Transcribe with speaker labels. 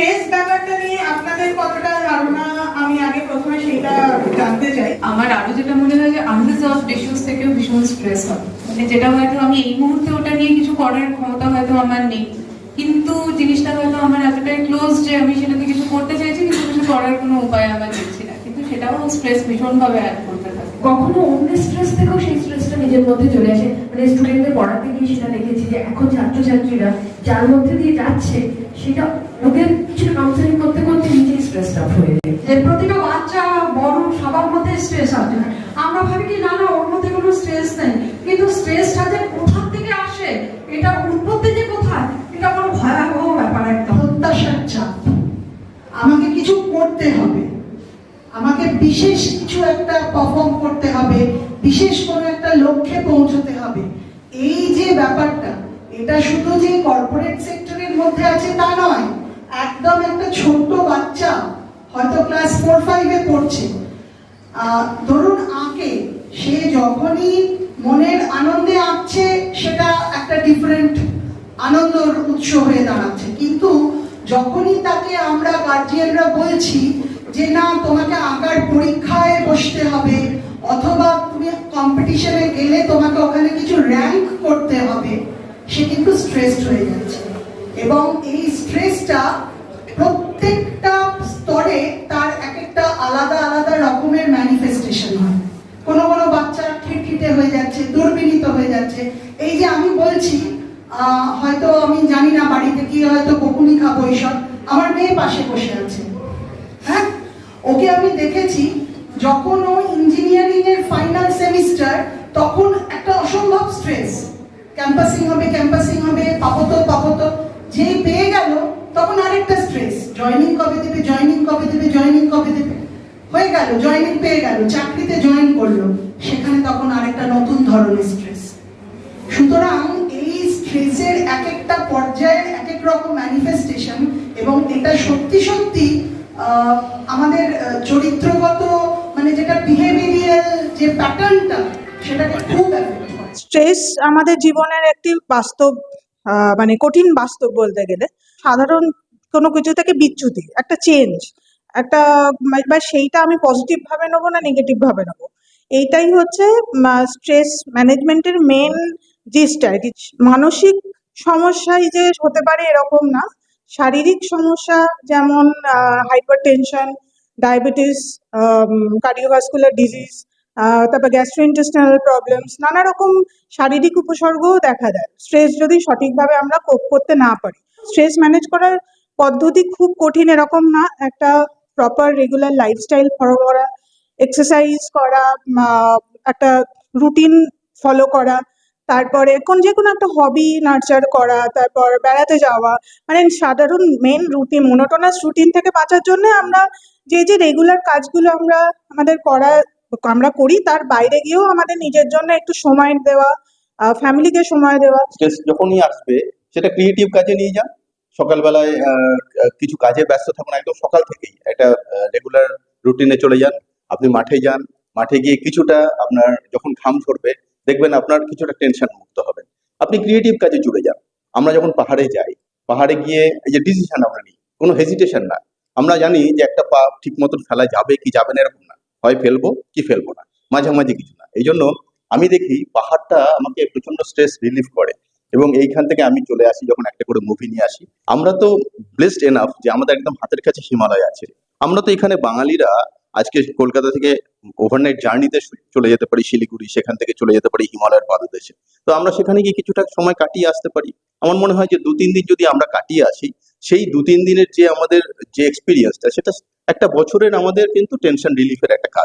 Speaker 1: Stress ব্যাপারটা নিয়ে আপনাদের কতটা ধারণা আমি আগে প্রথমে সেটা জানতে চাই।
Speaker 2: আমার আরও যেটা মনে হয় যে আনরিজলভ ইস্যুস থেকেও ভীষণ স্ট্রেস হয়। মানে যেটা হয়তো আমি এই মুহূর্তে ওটা নিয়ে কিছু করার ক্ষমতা হয়তো আমার নেই। কিন্তু জিনিসটা হয়তো আমার এতটাই ক্লোজ যে আমি সেটাতে কিছু করতে চাইছি কিন্তু কিছু করার কোনো উপায় আমার দেখছি না। কিন্তু সেটাও স্ট্রেস ভীষণভাবে অ্যাড করতে থাকে।
Speaker 3: কখনো অন্যের স্ট্রেস থেকেও সেই স্ট্রেসটা নিজের মধ্যে চলে আসে। মানে স্টুডেন্টদের পড়াতে গিয়ে সেটা দেখেছি যে এখন ছাত্রছাত্রীরা যার মধ্যে দিয়ে যাচ্ছে সেটা ওদের কিছুটা কাউন্সেলিং করতে করতে নিজেই স্ট্রেসটা হয়ে যায়।
Speaker 4: যে প্রতিটা বাচ্চা বড় সবার মধ্যে স্ট্রেস আছে আমরা ভাবি কি না না ওর মধ্যে কোনো স্ট্রেস নেই। কিন্তু স্ট্রেসটা যে কোথা থেকে আসে এটা উৎপত্তি যে কোথায় এটা কোনো ভয়াবহ ব্যাপার একদম।
Speaker 1: প্রত্যাশার চাপ। আমাকে কিছু করতে হবে। আমাকে বিশেষ কিছু একটা পারফর্ম করতে হবে। বিশেষ কোনো একটা লক্ষ্যে পৌঁছতে হবে। এই যে ব্যাপারটা এটা শুধু যে কর্পোরেট সেক্টরের মধ্যে আছে তা নয় একদম একটা ছোট্ট বাচ্চা হয়তো ক্লাস ফোর ফাইভে পড়ছে। ধরুন আঁকে, সে যখনই মনের আনন্দে আঁকছে, সেটা একটা ডিফারেন্ট আনন্দর উৎস হয়ে দাঁড়াচ্ছে। কিন্তু যখনই তাকে আমরা গার্জিয়ানরা বলছি যে, না, তোমাকে আঁকার পরীক্ষায় বসতে হবে, অথবা তুমি কম্পিটিশনে গেলে তোমাকে ওখানে কিছু র্যাঙ্ক করতে হবে, সে কিন্তু স্ট্রেসড হয়ে যাচ্ছে। এবং এই স্ট্রেসটা প্রত্যেকটা স্তরে তার এক একটা আলাদা আলাদা রকমের ম্যানিফেস্টেশন হয়। কোনো কোনো বাচ্চা খিটখিটে হয়ে যাচ্ছে দুর্বিনীত হয়ে যাচ্ছে। এই যে আমি বলছি হয়তো আমি জানি না বাড়িতে গিয়ে হয়তো বকুনি খাব এইসব। আমার মেয়ে পাশে বসে আছে। হ্যাঁ? ওকে আমি দেখেছি যখন ও ইঞ্জিনিয়ারিং এর ফাইনাল সেমিস্টার তখন একটা অসম্ভব স্ট্রেস ক্যাম্পাসিং হবে ক্যাম্পাসিং হবে, পাপতো পাপতো। যেই পেয়ে গেল তখন আরেকটা স্ট্রেস জয়েনিং কবে দেবে? জয়েনিং কবে দেবে? জয়েনিং কবে দেবে? হয়ে গেল জয়েনিং পেয়ে গেল, চাকরিতে জয়েন করল। সেখানে তখন আরেকটা নতুন ধরনের স্ট্রেস সুতরাং এই স্ট্রেসের এক একটা পর্যায়ের এক এক রকম ম্যানিফেস্টেশন এবং এটা সত্যি সত্যি আমাদের চরিত্রগত মানে যেটা বিহেভিয়ারাল যে প্যাটার্নটা সেটাকে খুব
Speaker 5: স্ট্রেস আমাদের জীবনের একটি বাস্তব মানে কঠিন বাস্তব বলতে গেলে, সাধারণ কোনো কিছু থেকে বিচ্যুতি, একটা চেঞ্জ একটা বা সেইটা আমি পজিটিভ ভাবে নেব না নেগেটিভ ভাবে নেব? এইটাই হচ্ছে স্ট্রেস ম্যানেজমেন্টের মেন জিসটা আর কি। মানসিক সমস্যাই যে হতে পারে এরকম না। শারীরিক সমস্যা যেমন hypertension diabetes cardiovascular disease তারপর গ্যাস্ট্রোইন্টেস্টিনাল প্রবলেমস নানা রকম শারীরিক উপসর্গও দেখা দেয়। স্ট্রেস যদি সঠিকভাবে আমরা কোপ করতে না পারি স্ট্রেস ম্যানেজ করার পদ্ধতি খুব কঠিন, এরকম না। একটা প্রপার রেগুলার লাইফস্টাইল ফলো করা এক্সারসাইজ করা একটা রুটিন ফলো করা, তারপরে কোন যে কোনো একটা হবি নার্চার করা, তারপর বেড়াতে যাওয়া মানে সাধারণ মেন রুটিন মোনোটোনাস রুটিন থেকে বাঁচার জন্য আমরা যে যে রেগুলার কাজগুলো আমরা, আমাদের করা, আমরা করি, তার বাইরে গিয়েও আমাদের নিজের জন্য একটু সময় দেওয়া ফ্যামিলিকে সময় দেওয়া।
Speaker 6: যখনই আসবে, সেটা ক্রিয়েটিভ কাজে নিয়ে যান। সকালবেলায় কিছু কাজে ব্যস্ত থাকুন, একদম সকাল থেকেই একটা রেগুলার রুটিনে চলে যান। আপনি মাঠে যান, মাঠে গিয়ে কিছুটা আপনার যখন ঘাম ঝরবে, দেখবেন আপনার কিছুটা টেনশন মুক্ত হবেন। আপনি ক্রিয়েটিভ কাজে জুড়ে যান। আমরা যখন পাহাড়ে যাই, পাহাড়ে গিয়ে এই যে ডিসিশন আমরা নিই, কোনো হেজিটেশন না। আমরা জানি যে একটা পা ঠিক মতন ফেলা যাবে কি যাবে না এরকম না। হয় ফেলব কি ফেলব না। মাঝামাঝি কিছু না। এই জন্য আমি দেখি পাহাড়টা আমাকে প্রচণ্ড স্ট্রেস রিলিফ করে। এবং এইখান থেকে আমি চলে আসি যখন একটা করে মুভি নিয়ে আসি। আমরা তো ব্লেসড এনাফ যে আমাদের একদম হাতের কাছে হিমালয় আছে। আমরা তো এখানে বাঙালিরা আজকে কলকাতা থেকে ওভারনাইট জার্নিতে চলে যেতে পারি, শিলিগুড়ি, সেখান থেকে চলে যেতে পারি, হিমালয়ের পাদদেশে। তো আমরা সেখানে গিয়ে কিছুটা সময় কাটিয়ে আসতে পারি। আমার মনে হয় যে দু তিন দিন যদি আমরা কাটিয়ে আসি, সেই দু তিন দিনের যে আমাদের যে এক্সপিরিয়েন্সটা সেটা একটা বছরের আমাদের কিন্তু টেনশন রিলিফের একটা কাজ।